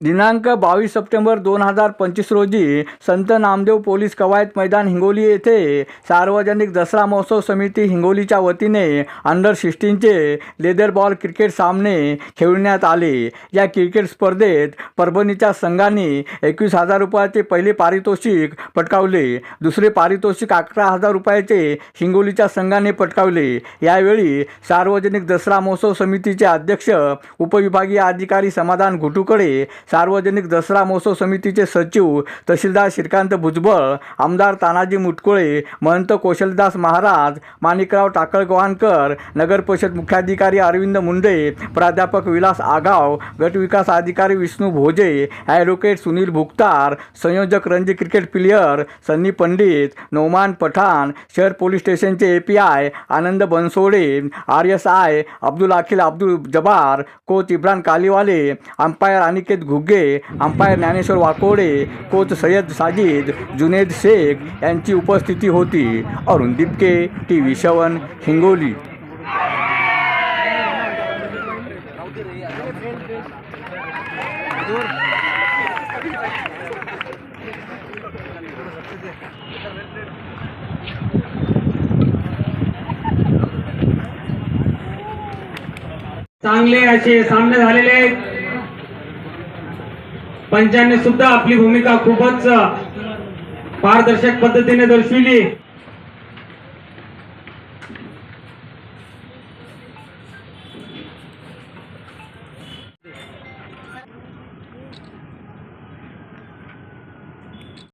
दिनांक बावीस सप्टेंबर दोन हजार पंचवीस रोजी संत नामदेव पोलीस कवायत मैदान हिंगोली येथे सार्वजनिक दसरा महोत्सव समिती हिंगोलीच्या वतीने अंडर सिक्स्टीनचे लेदर बॉल क्रिकेट सामने खेळण्यात आले. या क्रिकेट स्पर्धेत परभणीच्या संघाने एकवीस हजार रुपयाचे पहिले पारितोषिक पटकावले. दुसरे पारितोषिक अकरा हजार रुपयाचे हिंगोलीच्या संघाने पटकावले. यावेळी सार्वजनिक दसरा महोत्सव समितीचे अध्यक्ष उपविभागीय अधिकारी समाधान घुटूकडे सार्वजनिक दसरा महोत्सव समितीचे सचिव तहसीलदार श्रीकांत भुजबळ आमदार तानाजी मुटकुळे महंत कौशलदास महाराज माणिकराव टाकळगव्हाणकर नगर परिषद मुख्याधिकारी अरविंद मुंडे प्राध्यापक विलास आगाव गटविकास अधिकारी विष्णू भोजे ॲडव्होकेट सुनील भुक्तार संयोजक रणजी क्रिकेट प्लेयर सन्नी पंडित नोमान पठाण शहर पोलीस स्टेशनचे A P I Anand Bansode R S I Abdul Akhil Abdul Jabbar coach Ibran Kaliwale umpire Aniket Ghuge umpire Dnyaneshwar Wakode coach Sayyad Sajid Juned Shaikh यांची उपस्थिती होती. अरुण दिपके टी व्ही शवन हिंगोली. चांगले असे सामने झालेले आहेत. पंचांनी सुद्धा आपली भूमिका खूपच पारदर्शक पद्धतीने दर्शविली.